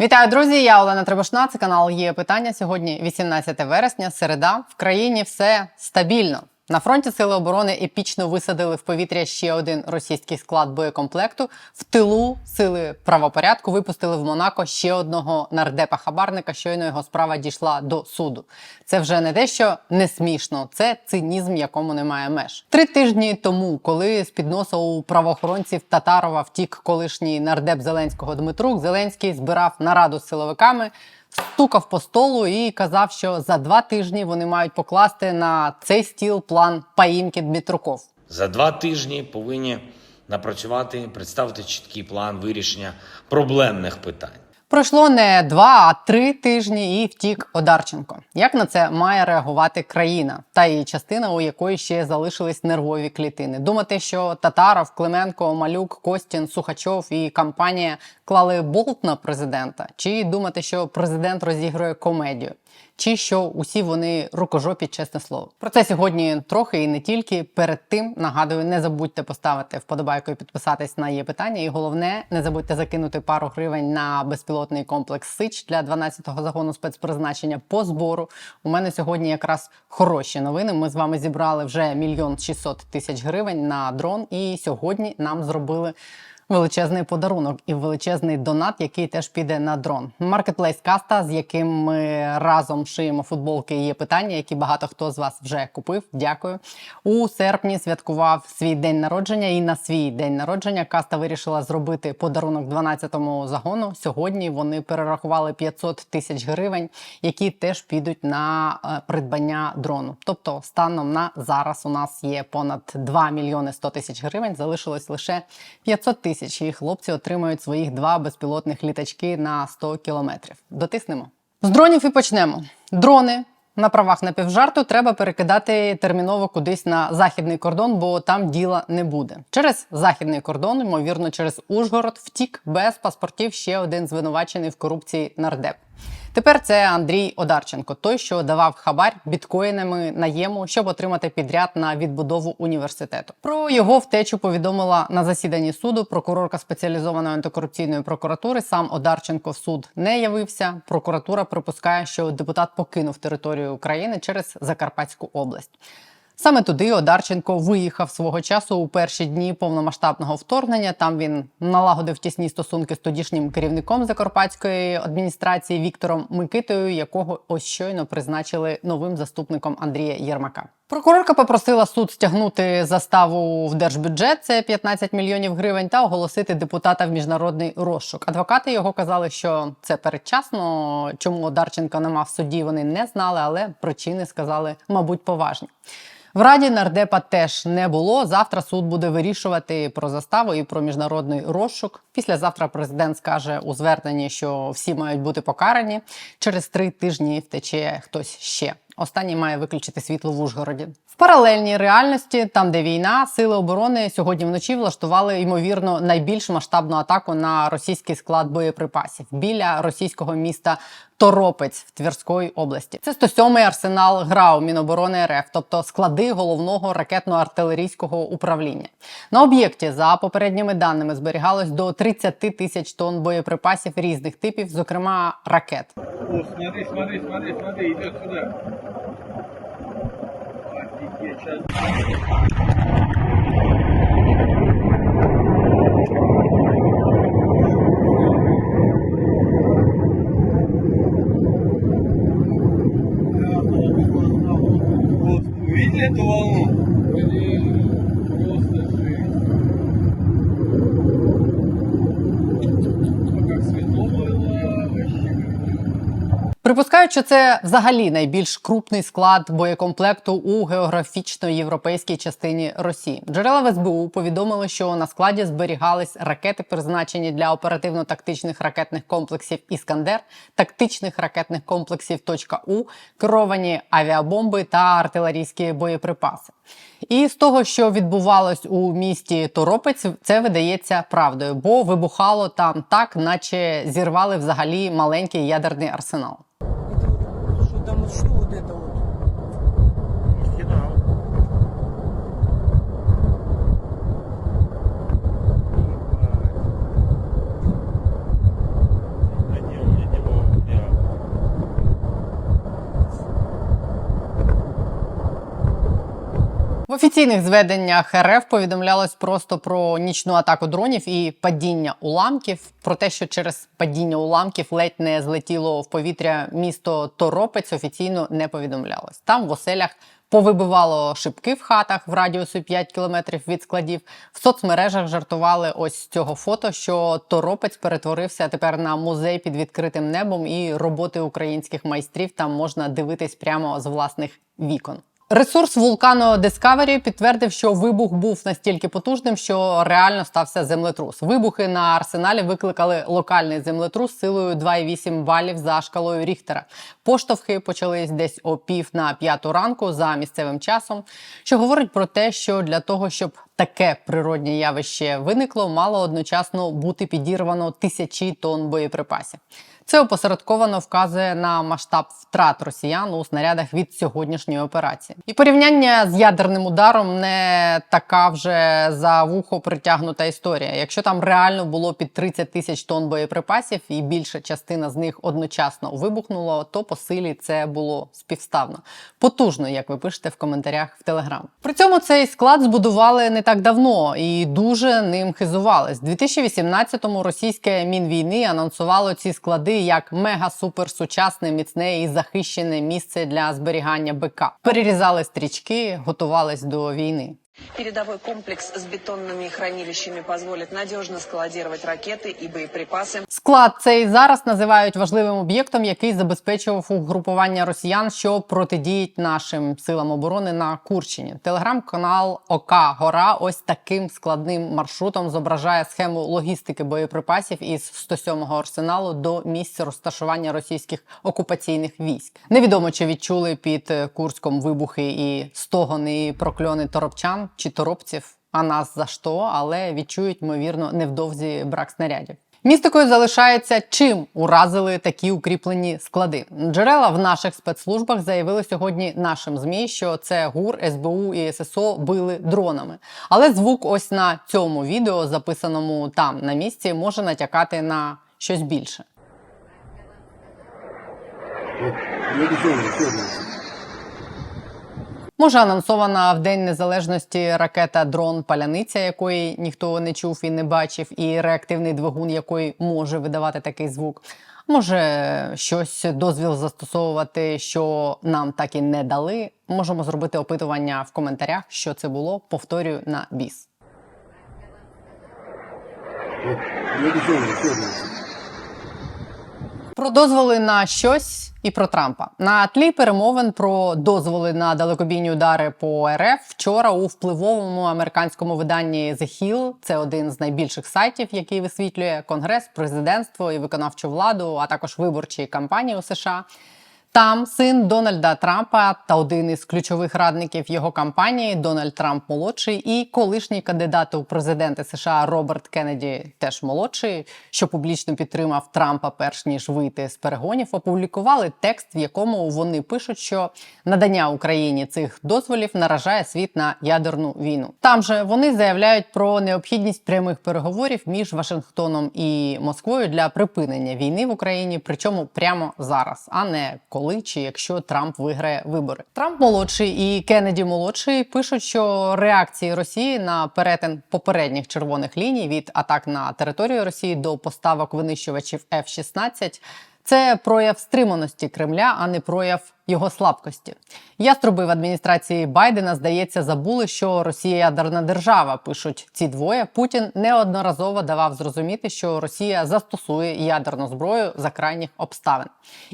Вітаю, друзі! Я Олена Требушна. Це канал є питання. Сьогодні 18 вересня. Середа в країні все стабільно. На фронті сили оборони епічно висадили в повітря ще один російський склад боєкомплекту. В тилу сили правопорядку випустили в Монако ще одного нардепа хабарника. Щойно його справа дійшла до суду. Це вже не те, що не смішно, це цинізм, якому немає меж. Три тижні тому, коли з під носа у правоохоронців Татарова втік колишній нардеп Зеленського Дмитрук, Зеленський збирав нараду з силовиками стукав по столу і казав, що за два тижні вони мають покласти на цей стіл план поїмки Дмитруков. За два тижні повинні напрацювати, представити чіткий план вирішення проблемних питань. Пройшло не два, а три тижні, і втік Одарченко. Як на це має реагувати країна, та її частина, у якої ще залишились нервові клітини? Думати, що Татаров, Клименко, Малюк, Костін, Сухачов і компанія клали болт на президента, чи думати, що президент розігрує комедію? Чи що усі вони рукожопі, чесне слово. Про це сьогодні трохи і не тільки. Перед тим нагадую, не забудьте поставити вподобайку і підписатись на є питання. І головне, не забудьте закинути пару гривень на безпілотний комплекс Сич для 12-го загону спецпризначення по збору. У мене сьогодні якраз хороші новини. Ми з вами зібрали вже мільйон 600 тисяч гривень на дрон. І сьогодні нам зробили величезний подарунок і величезний донат, який теж піде на дрон. Маркетплейс Каста, з яким ми разом шиємо футболки. Є питання, які багато хто з вас вже купив. Дякую. У серпні святкував свій день народження, і на свій день народження каста вирішила зробити подарунок 12-му загону. Сьогодні вони перерахували 500 тисяч гривень, які теж підуть на е, придбання дрону. Тобто, станом на зараз у нас є понад 2 мільйони 100 тисяч гривень. Залишилось лише 500 тисяч. І хлопці отримають своїх два безпілотних літачки на 100 кілометрів. Дотиснемо. З дронів і почнемо. Дрони на правах напівжарту треба перекидати терміново кудись на західний кордон, бо там діла не буде. Через західний кордон, ймовірно, через Ужгород, втік без паспортів ще один звинувачений в корупції нардеп. Тепер це Андрій Одарченко, той, що давав хабар біткоїнами наєму, щоб отримати підряд на відбудову університету. Про його втечу повідомила на засіданні суду прокурорка спеціалізованої антикорупційної прокуратури. Сам Одарченко в суд не явився. Прокуратура припускає, що депутат покинув територію України через Закарпатську область. Саме туди Одарченко виїхав свого часу у перші дні повномасштабного вторгнення. Там він налагодив тісні стосунки з тодішнім керівником закарпатської адміністрації Віктором Микитою, якого ось щойно призначили новим заступником Андрія Єрмака. Прокурорка попросила суд стягнути заставу в держбюджет, це 15 мільйонів гривень, та оголосити депутата в міжнародний розшук. Адвокати його казали, що це передчасно. Чому Одарченка нема в суді? Вони не знали, але причини сказали, мабуть, поважні. В раді нардепа теж не було. Завтра суд буде вирішувати про заставу і про міжнародний розшук. Післязавтра президент скаже у зверненні, що всі мають бути покарані. Через три тижні втече хтось ще. Останній має виключити світло в Ужгороді. В паралельній реальності, там де війна, сили оборони сьогодні вночі влаштували ймовірно найбільш масштабну атаку на російський склад боєприпасів біля російського міста Торопець в Тверської області. Це 107-й арсенал ГРАУ Міноборони РФ, тобто склади головного ракетно-артилерійського управління. На об'єкті за попередніми даними зберігалось до 30 тисяч тонн боєприпасів різних типів, зокрема ракет. О, смотри, смотри, смотри, смотри, идет сюда. 多 Припускають, що це взагалі найбільш крупний склад боєкомплекту у географічно-європейській частині Росії. Джерела в СБУ повідомили, що на складі зберігались ракети, призначені для оперативно-тактичних ракетних комплексів Іскандер, тактичних ракетних комплексів «Точка «У», керовані авіабомби та артилерійські боєприпаси. І з того, що відбувалось у місті Торопець, це видається правдою, бо вибухало там так, наче зірвали взагалі маленький ядерний арсенал. Офіційних зведеннях РФ повідомлялось просто про нічну атаку дронів і падіння уламків. Про те, що через падіння уламків ледь не злетіло в повітря місто Торопець, офіційно не повідомлялось. Там в оселях повибивало шибки в хатах в радіусі 5 кілометрів від складів. В соцмережах жартували ось з цього фото, що Торопець перетворився тепер на музей під відкритим небом, і роботи українських майстрів там можна дивитись прямо з власних вікон. Ресурс вулкану Discovery підтвердив, що вибух був настільки потужним, що реально стався землетрус. Вибухи на арсеналі викликали локальний землетрус силою 2,8 балів за шкалою Ріхтера. Поштовхи почались десь о пів на п'яту ранку за місцевим часом, що говорить про те, що для того, щоб таке природнє явище виникло, мало одночасно бути підірвано тисячі тонн боєприпасів. Це опосередковано вказує на масштаб втрат росіян у снарядах від сьогоднішньої операції. І порівняння з ядерним ударом не така вже за вухо притягнута історія. Якщо там реально було під 30 тисяч тонн боєприпасів, і більша частина з них одночасно вибухнула, то по силі це було співставно. Потужно, як ви пишете в коментарях в Телеграм. При цьому цей склад збудували не так давно і дуже ним хизувались. У 2018-му російське мінвійни анонсувало ці склади як мега супер сучасне, міцне і захищене місце для зберігання БК. Перерізали стрічки, готувались до війни. Передовой комплекс с бетонными хранилищами позволит надежно складировать ракеты и боеприпасы. Склад цей зараз називають важливим об'єктом, який забезпечував угрупування росіян, що протидіють нашим силам оборони на Курщині. Телеграм-канал ОК Гора ось таким складним маршрутом зображає схему логістики боєприпасів із 107-го арсеналу до місця розташування російських окупаційних військ. Невідомо чи відчули під е, Курськом вибухи і стогони і прокльони торопчан чи торопців. А нас за що, але відчують, ймовірно, невдовзі брак снарядів. Містикою залишається, чим уразили такі укріплені склади. Джерела в наших спецслужбах заявили сьогодні нашим змі, що це ГУР, СБУ і ССО били дронами. Але звук, ось на цьому відео, записаному там на місці, може натякати на щось більше. Може, анонсована в День Незалежності ракета дрон Паляниця, якої ніхто не чув і не бачив, і реактивний двигун, який може видавати такий звук. Може, щось дозвіл застосовувати, що нам так і не дали. Можемо зробити опитування в коментарях, що це було. Повторюю на біс. Про дозволи на щось і про Трампа на тлі перемовин про дозволи на далекобійні удари по РФ вчора у впливовому американському виданні The Hill, це один з найбільших сайтів, який висвітлює конгрес, президентство і виконавчу владу, а також виборчі кампанії у США. Там син Дональда Трампа та один із ключових радників його кампанії Дональд Трамп молодший і колишній кандидат у президенти США Роберт Кеннеді, теж молодший, що публічно підтримав Трампа, перш ніж вийти з перегонів, опублікували текст, в якому вони пишуть, що надання Україні цих дозволів наражає світ на ядерну війну. Там же вони заявляють про необхідність прямих переговорів між Вашингтоном і Москвою для припинення війни в Україні, причому прямо зараз, а не коли чи якщо Трамп виграє вибори. Трамп молодший і Кеннеді молодший пишуть, що реакції Росії на перетин попередніх червоних ліній від атак на територію Росії до поставок винищувачів F-16 – це прояв стриманості Кремля, а не прояв його слабкості. Яструби в адміністрації Байдена, здається, забули, що Росія ядерна держава. Пишуть ці двоє. Путін неодноразово давав зрозуміти, що Росія застосує ядерну зброю за крайніх обставин.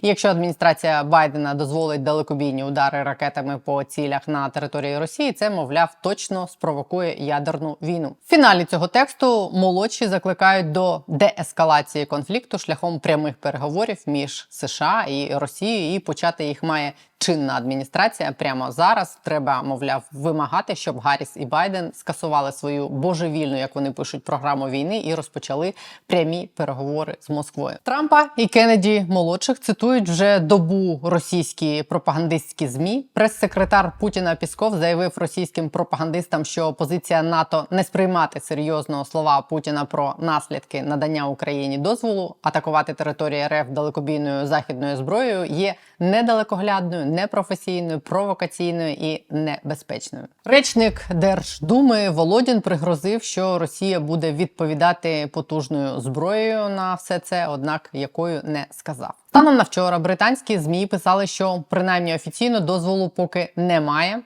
І якщо адміністрація Байдена дозволить далекобійні удари ракетами по цілях на території Росії, це мовляв точно спровокує ядерну війну. В фіналі цього тексту молодші закликають до деескалації конфлікту шляхом прямих переговорів між США і Росією, і почати їх має Jeremiah чинна адміністрація прямо зараз. Треба, мовляв, вимагати, щоб Гарріс і Байден скасували свою божевільну, як вони пишуть, програму війни і розпочали прямі переговори з Москвою. Трампа і Кеннеді молодших цитують вже добу російські пропагандистські змі. Прес-секретар Путіна Пісков заявив російським пропагандистам, що позиція НАТО не сприймати серйозно слова Путіна про наслідки надання Україні дозволу атакувати територію РФ далекобійною західною зброєю є недалекоглядною, непрофесійною, провокаційною і небезпечною. Речник Держдуми Володін пригрозив, що Росія буде відповідати потужною зброєю на все це, однак якою не сказав. Станом на вчора британські змі писали, що принаймні офіційно дозволу поки немає.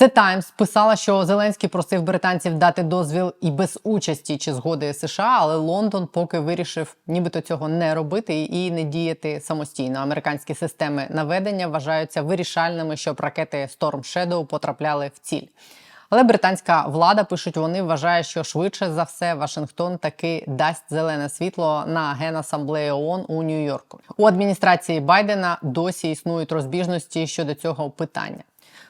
The Times писала, що Зеленський просив британців дати дозвіл і без участі чи згоди США, але Лондон поки вирішив нібито цього не робити і не діяти самостійно. Американські системи наведення вважаються вирішальними, щоб ракети Storm Shadow потрапляли в ціль. Але британська влада пишуть, вони вважає, що швидше за все Вашингтон таки дасть зелене світло на генасамблею ООН у Нью-Йорку. У адміністрації Байдена досі існують розбіжності щодо цього питання.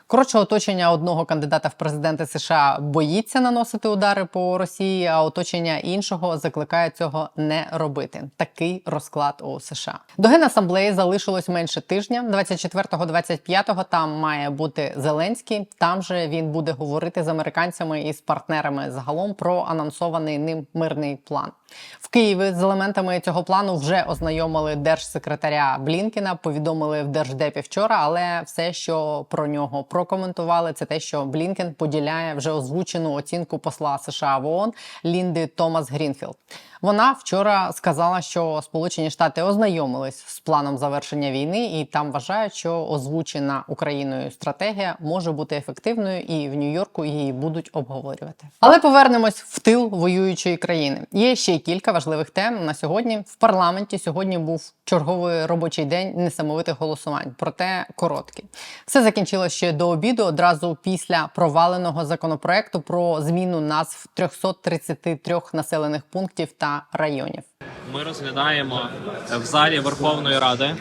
Коротше, оточення одного кандидата в президенти США боїться наносити удари по Росії, а оточення іншого закликає цього не робити. Такий розклад у США. До генасамблеї залишилось менше тижня. 24-25 там має бути Зеленський. Там же він буде говорити з американцями і з партнерами загалом про анонсований ним мирний план. В Києві з елементами цього плану вже ознайомили держсекретаря Блінкіна. Повідомили в держдепі вчора, але все, що про нього прокоментували, це те, що Блінкен поділяє вже озвучену оцінку посла США в ООН Лінди Томас Грінфілд. Вона вчора сказала, що Сполучені Штати ознайомились з планом завершення війни, і там вважають, що озвучена Україною стратегія може бути ефективною, і в Нью-Йорку її будуть обговорювати. Але повернемось в тил воюючої країни. Є ще кілька важливих тем на сьогодні. В парламенті сьогодні був черговий робочий день несамовитих голосувань, проте короткий. Все закінчилося ще до обіду, одразу після проваленого законопроекту про зміну назв 333 населених пунктів та районів. Ми розглядаємо в залі Верховної Ради.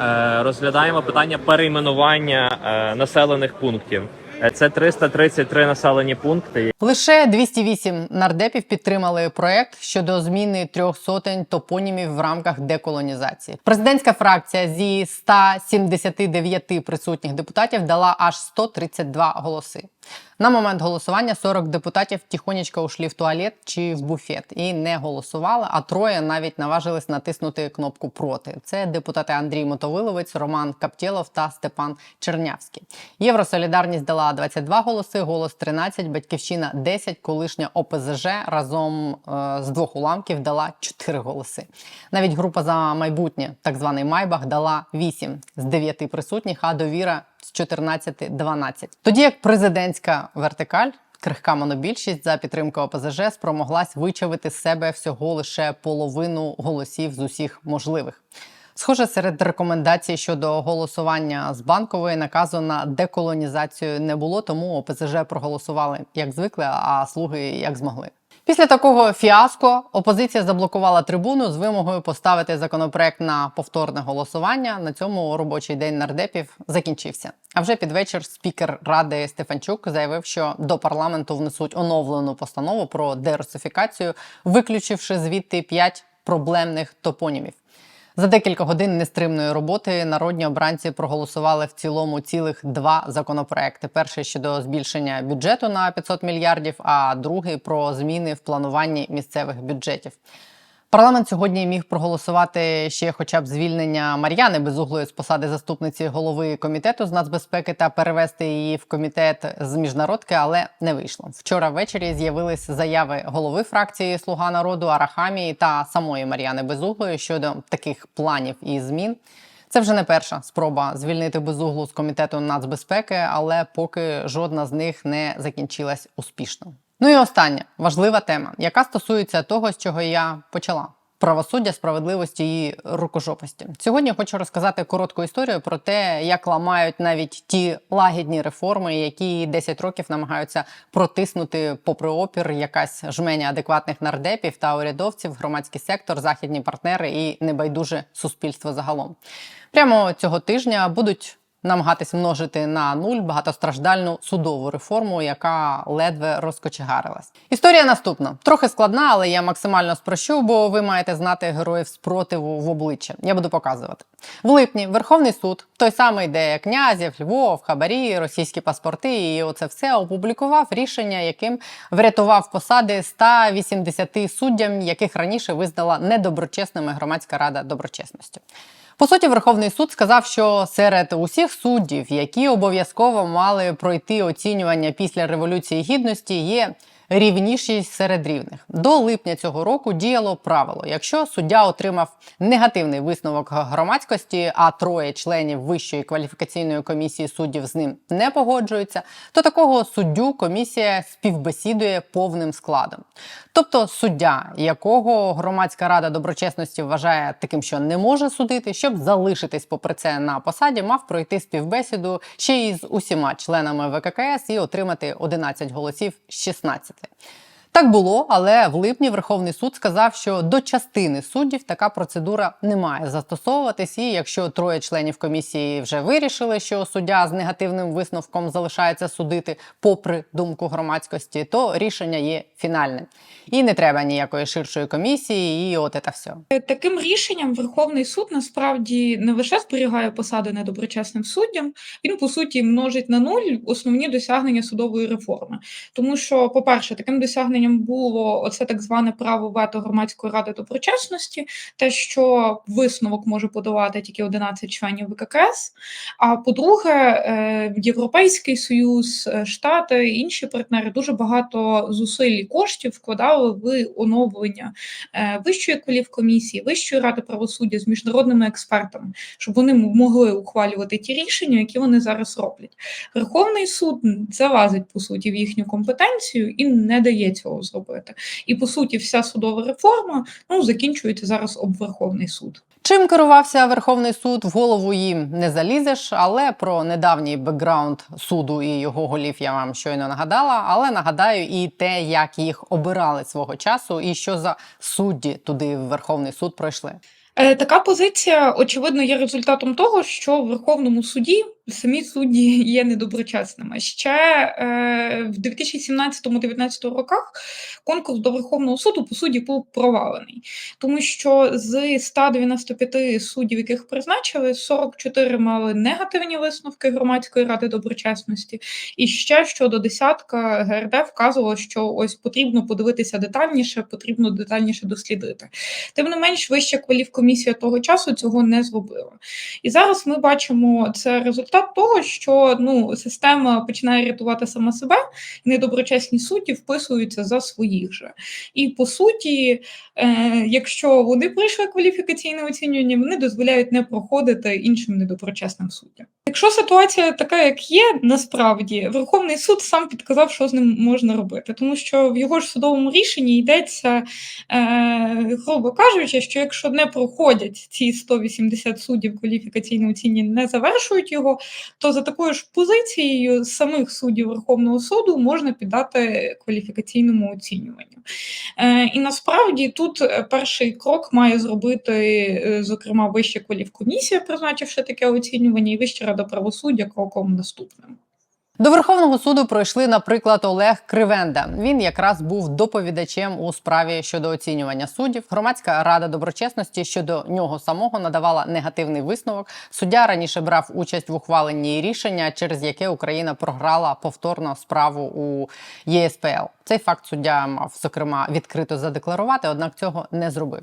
е, Розглядаємо питання перейменування е, населених пунктів. Е, Це 333 населені пункти, Лише 208 нардепів підтримали проект щодо зміни трьох сотень топонімів в рамках деколонізації. Президентська фракція зі 179 присутніх депутатів дала аж 132 голоси. На момент голосування 40 депутатів тихонечко ушли в туалет чи в буфет і не голосували. А троє навіть наважились натиснути кнопку проти. Це депутати Андрій Мотовиловець, Роман Каптєлов та Степан Чернявський. Євросолідарність дала 22 голоси, голос 13, батьківщина 10, колишня ОПЗЖ разом е, з двох уламків дала 4 голоси. Навіть група за майбутнє, так званий Майбах, дала 8 з 9 присутніх, а довіра 14-12. Тоді як президентська вертикаль. Крихка монобільшість за підтримку ОПЗЖ спромоглась вичавити з себе всього лише половину голосів з усіх можливих. Схоже, серед рекомендацій щодо голосування з банкової наказу на деколонізацію не було, тому ОПЗЖ проголосували як звикли, а слуги як змогли. Після такого фіаско опозиція заблокувала трибуну з вимогою поставити законопроект на повторне голосування. На цьому робочий день нардепів закінчився. А вже під вечір спікер ради Стефанчук заявив, що до парламенту внесуть оновлену постанову про дерусифікацію, виключивши звідти п'ять проблемних топонімів. За декілька годин нестримної роботи народні обранці проголосували в цілому цілих два законопроекти: перший щодо збільшення бюджету на 500 мільярдів, а другий про зміни в плануванні місцевих бюджетів. Парламент сьогодні міг проголосувати ще, хоча б звільнення Мар'яни Безуглої з посади заступниці голови комітету з нацбезпеки та перевести її в комітет з міжнародки, але не вийшло. Вчора ввечері з'явились заяви голови фракції Слуга народу Арахамії та самої Мар'яни Безуглої щодо таких планів і змін. Це вже не перша спроба звільнити безуглу з комітету нацбезпеки, але поки жодна з них не закінчилась успішно. Ну і остання важлива тема, яка стосується того, з чого я почала. Правосуддя, справедливості і рукожопості. Сьогодні хочу розказати коротку історію про те, як ламають навіть ті лагідні реформи, які 10 років намагаються протиснути попри опір якась жменя адекватних нардепів та урядовців, громадський сектор, західні партнери і небайдуже суспільство загалом. Прямо цього тижня будуть намагатись множити на нуль багатостраждальну судову реформу, яка ледве розкочегарилась. Історія наступна. Трохи складна, але я максимально спрощу, бо ви маєте знати героїв спротиву в обличчя. Я буду показувати. В липні Верховний суд, той самий, де князів, Львов, хабарі, російські паспорти, і оце все опублікував рішення, яким врятував посади 180 суддям, яких раніше визнала недоброчесними громадська рада доброчесності. По суті, Верховний суд сказав, що серед усіх суддів, які обов'язково мали пройти оцінювання після революції гідності, є рівнішість серед рівних. До липня цього року діяло правило: якщо суддя отримав негативний висновок громадськості, а троє членів Вищої кваліфікаційної комісії суддів з ним не погоджуються, то такого суддю комісія співбесідує повним складом. Тобто суддя, якого громадська рада доброчесності вважає таким, що не може судити, щоб залишитись попри це на посаді, мав пройти співбесіду ще й з усіма членами ВККС і отримати 11 голосів з 16. 对。Так було, але в липні Верховний суд сказав, що до частини суддів така процедура не має застосовуватись. І якщо троє членів комісії вже вирішили, що суддя з негативним висновком залишається судити, попри думку громадськості, то рішення є фінальним. І не треба ніякої ширшої комісії, і от це все. Таким рішенням Верховний суд насправді не лише зберігає посади недоброчесним суддям, він по суті множить на нуль основні досягнення судової реформи. Тому що, по-перше, таким досягненням було оце так зване право вето громадської ради доброчесності, те, що висновок може подавати тільки 11 членів ВККС. А по-друге, е, Європейський Союз, е, Штати інші партнери дуже багато зусиль і коштів вкладали в оновлення е, Вищої кваліфкомісії, Вищої ради правосуддя з міжнародними експертами, щоб вони могли ухвалювати ті рішення, які вони зараз роблять. Верховний суд залазить по суті в їхню компетенцію і не дає цього зробити. І по суті, вся судова реформа ну закінчується зараз об Верховний суд. Чим керувався Верховний суд, в голову їм не залізеш, але про недавній бекграунд суду і його голів я вам щойно нагадала. Але нагадаю і те, як їх обирали свого часу, і що за судді туди в Верховний суд пройшли. Е, Така позиція, очевидно, є результатом того, що в Верховному суді самі судді є недоброчесними. Ще е, в 2017-2019 роках конкурс до Верховного суду по суді був провалений, тому що з 195 суддів, яких призначили, 44 мали негативні висновки громадської ради доброчесності, і ще щодо десятка ГРД вказувало, що ось потрібно подивитися детальніше, потрібно детальніше дослідити. Тим не менш, вища кваліфкомісія того часу цього не зробила. І зараз ми бачимо це результат того, що ну система починає рятувати сама себе, і недоброчесні судді вписуються за своїх же. І по суті, е, якщо вони пройшли кваліфікаційне оцінювання, вони дозволяють не проходити іншим недоброчесним суддям. Якщо ситуація така, як є, насправді Верховний суд сам підказав, що з ним можна робити, тому що в його ж судовому рішенні йдеться, е, грубо кажучи, що якщо не проходять ці 180 суддів кваліфікаційне оцінювання, не завершують його, то за такою ж позицією самих суддів Верховного суду можна піддати кваліфікаційному оцінюванню. Е, і насправді тут е, перший крок має зробити, е, зокрема, Вища кваліфкомісія, призначивши таке оцінювання, і Вища рада правосуддя кроком наступним. До Верховного суду пройшли, наприклад, Олег Кривенда. Він якраз був доповідачем у справі щодо оцінювання суддів. Громадська рада доброчесності щодо нього самого надавала негативний висновок. Суддя раніше брав участь в ухваленні рішення, через яке Україна програла повторно справу у ЄСПЛ. Цей факт суддя мав зокрема відкрито задекларувати, однак цього не зробив.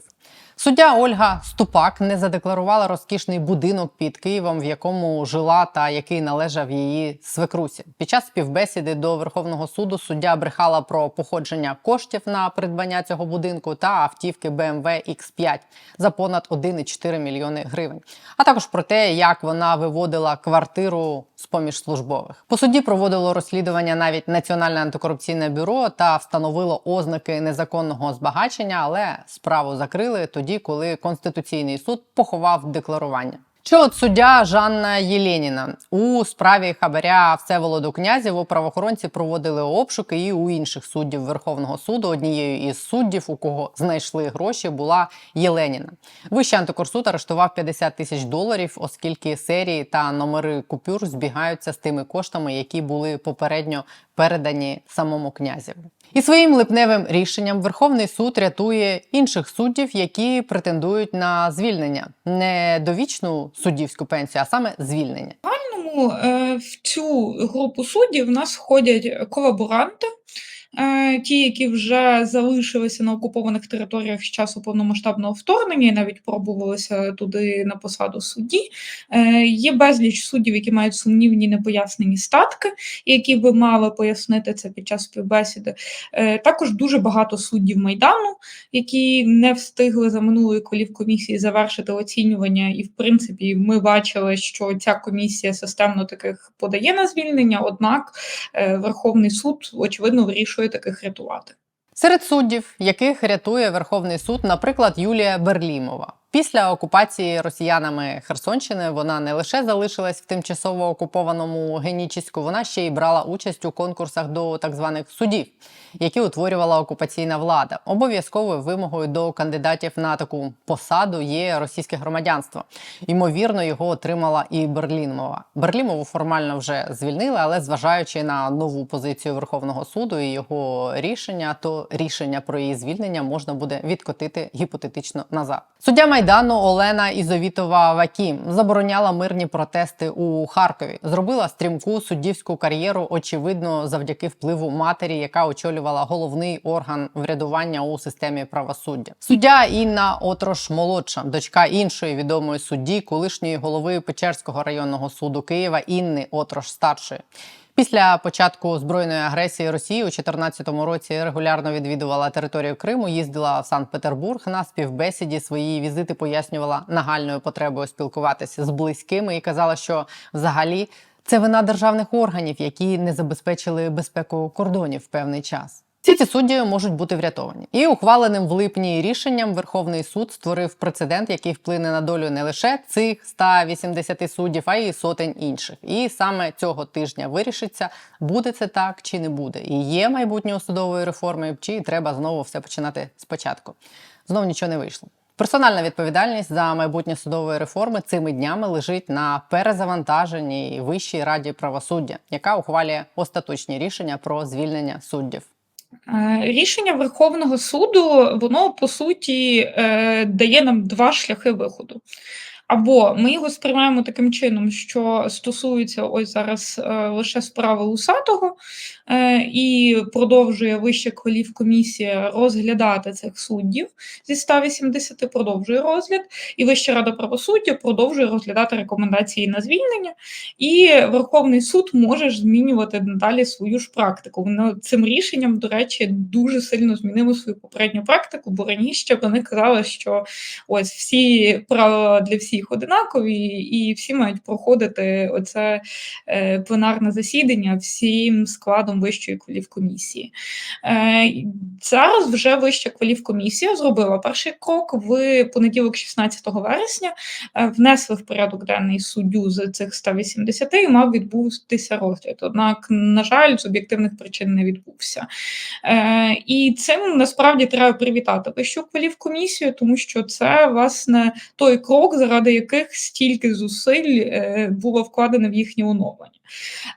Суддя Ольга Ступак не задекларувала розкішний будинок під Києвом, в якому жила та який належав її свекрусі. Під час співбесіди до Верховного суду суддя брехала про походження коштів на придбання цього будинку та автівки BMW X5 за понад 1,4 мільйони гривень, а також про те, як вона виводила квартиру з поміж службових. По суді проводило розслідування навіть Національне антикорупційне бюро та встановило ознаки незаконного збагачення, але справу закрили тоді, коли Конституційний суд поховав декларування. Чи от суддя Жанна Єленіна у справі хабаря Всеволоду Князєву правоохоронці проводили обшуки і у інших суддів Верховного суду. Однією із суддів, у кого знайшли гроші, була Єленіна. Вищий антикорсуд арештував 50 тисяч доларів, оскільки серії та номери купюр збігаються з тими коштами, які були попередньо передані самому князеві. І своїм липневим рішенням Верховний суд рятує інших суддів, які претендують на звільнення, не довічну суддівську пенсію, а саме звільнення. Тому е, в цю групу суддів в нас входять колаборанти, ті, які вже залишилися на окупованих територіях з часу повномасштабного вторгнення і навіть пробувалися туди на посаду судді. Е, Є безліч суддів, які мають сумнівні непояснені статки, які би мали пояснити це під час співбесіди. Е, Також дуже багато суддів майдану, які не встигли за минулої колівкомісії завершити оцінювання, і в принципі ми бачили, що ця комісія системно таких подає на звільнення однак е, Верховний суд очевидно вирішує таких рятувати. Серед суддів, яких рятує Верховний суд, наприклад, Юлія Берлімова. Після окупації росіянами Херсонщини вона не лише залишилась в тимчасово окупованому Генічіську, вона ще й брала участь у конкурсах до так званих судів, які утворювала окупаційна влада. Обов'язковою вимогою до кандидатів на таку посаду є російське громадянство. Ймовірно, його отримала і Берлімова. Берлімову формально вже звільнили, але зважаючи на нову позицію Верховного суду і його рішення, то рішення про її звільнення можна буде відкотити гіпотетично назад. Суддя майдану Олена Ізовітова Вакім забороняла мирні протести у Харкові. Зробила стрімку суддівську кар'єру, очевидно, завдяки впливу матері, яка очолювала головний орган врядування у системі правосуддя. Суддя Інна Отрош молодша, дочка іншої відомої судді, колишньої голови Печерського районного суду Києва Інни Отрош старшої. Після початку збройної агресії Росії у 2014 році регулярно відвідувала територію Криму, їздила в Санкт-Петербург на співбесіді. Свої візити пояснювала нагальною потребою спілкуватися з близькими і казала, що взагалі це вина державних органів, які не забезпечили безпеку кордонів в певний час. Всі ці судді можуть бути врятовані. І ухваленим в липні рішенням Верховний суд створив прецедент, який вплине на долю не лише цих 180 суддів, а й сотень інших. І саме цього тижня вирішиться, буде це так чи не буде. І є майбутнє судової реформи, чи треба знову все починати спочатку. Знов нічого не вийшло. Персональна відповідальність за майбутнє судової реформи цими днями лежить на перезавантаженій Вищій раді правосуддя, яка ухвалює остаточні рішення про звільнення суддів. Е, Рішення Верховного суду, воно по суті е, дає нам два шляхи виходу. Або ми його сприймаємо таким чином, що стосується ось зараз е, лише справи Усатого, і продовжує Вища кваліфкомісія розглядати цих суддів зі 180, продовжує розгляд, і Вища рада правосуддя продовжує розглядати рекомендації на звільнення, і Верховний суд може ж змінювати надалі свою ж практику. Воно цим рішенням, до речі, дуже сильно змінило свою попередню практику, бо раніше вони казали, що ось всі правила для всіх одинакові, і всі мають проходити оце е, пленарне засідання всім складом вищої кваліфкомісії. Е, зараз вже вища кваліфкомісія зробила перший крок в понеділок, 16 вересня, е, внесли в порядок денний суддю з цих 180 і мав відбутися розгляд. Однак, на жаль, з об'єктивних причин не відбувся. Е, і цим насправді треба привітати вищу кваліфкомісію, тому що це власне той крок, заради яких стільки зусиль було вкладено в їхнє оновлення.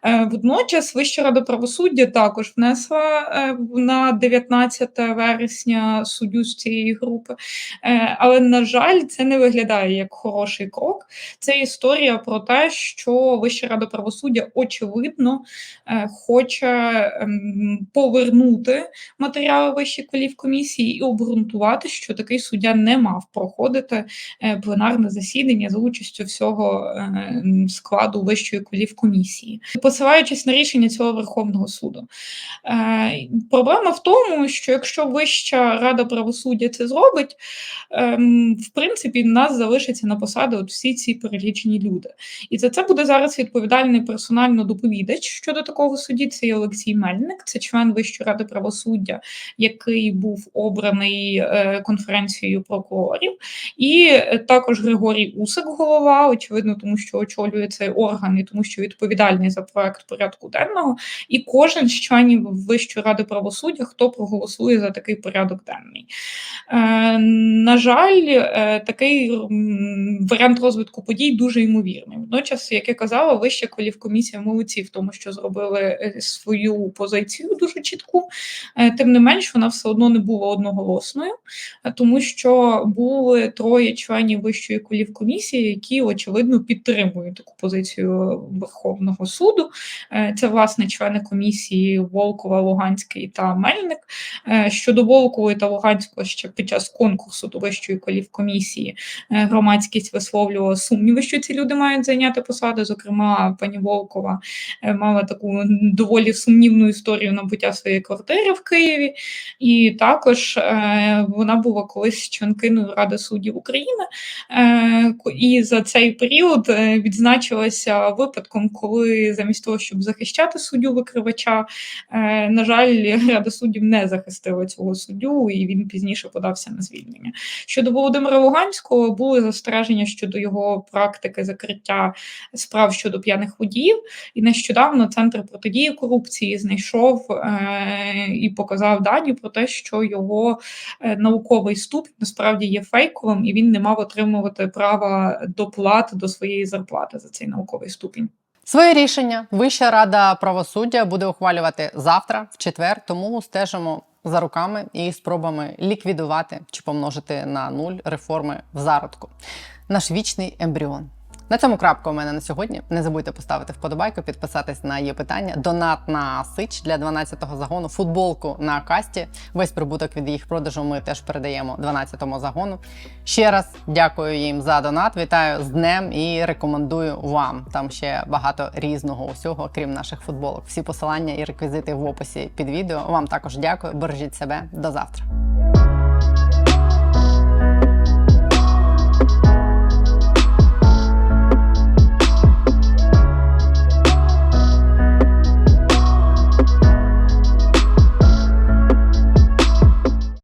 Е, Водночас Вища рада правосуддя також внесла е, на 19 вересня суддю з цієї групи. Е, Але, на жаль, це не виглядає як хороший крок. Це історія про те, що Вища рада правосуддя очевидно хоче ем, повернути матеріали Вищої кваліфкомісії і обґрунтувати, що такий суддя не мав проходити пленарне засідання за участю всього складу Вищої кваліфкомісії, посилаючись на рішення цього Верховного суду. Е, Проблема в тому, що якщо Вища рада правосуддя це зробить, ем, в принципі, нас залишаться на посади от всі ці перелічені люди. І за це буде зараз відповідальний персонально доповідач щодо такого судді. Це Олексій Мельник, це член Вищої ради правосуддя, який був обраний е, конференцією прокурорів, і е, також Григорій Усик, голова, очевидно, тому що очолює цей орган, і тому що відповідальний за проект порядку денного. І кожен з членів Вищої ради правосуддя, хто проголосує за такий порядок денний. Е, на жаль, е, такий варіант розвитку подій дуже ймовірний. Водночас, як я казала, вища кваліфкомісія молодці в тому, що зробили е, свою позицію дуже чітку. Тим не менш, вона все одно не була одноголосною, тому що були троє членів вищої кваліфкомісії, які очевидно підтримують таку позицію Верховного Верховного суду. Е, Це власне члени комісії Волкова, Луганський та Мельник. Е, Щодо Волкової та Луганського ще під час конкурсу до вищої колівкомісії е, громадськість висловлювала сумніви, що ці люди мають зайняти посади. Зокрема, пані Волкова мала таку доволі сумнівну історію набуття своєї квартири в Києві, і також вона була колись членкиною Ради суддів України. І за цей період відзначилася випадком, коли замість того, щоб захищати суддю викривача, е, на жаль, Рада суддів не захистила цього суддю, і він пізніше подався на звільнення. Щодо Володимира Луганського були застереження щодо його практики закриття справ щодо п'яних водіїв. І нещодавно центр протидії корупції знайшов е, і показав дані про те, що його е, науковий ступінь насправді є фейковим, і він не мав отримувати права доплат до своєї зарплати за цей науковий ступінь. Своє рішення Вища рада правосуддя буде ухвалювати завтра, в четвер. Тому стежимо за руками і спробами ліквідувати чи помножити на нуль реформи в зародку. Наш вічний ембріон. На цьому крапка у мене на сьогодні. Не забудьте поставити вподобайку, підписатись на є питання. Донат на сич для 12-го загону, футболку на касті. Весь прибуток від їх продажу ми теж передаємо 12-му загону. Ще раз дякую їм за донат. Вітаю з днем і рекомендую вам. Там ще багато різного усього, крім наших футболок. Всі посилання і реквізити в описі під відео. Вам також дякую. Бережіть себе до завтра.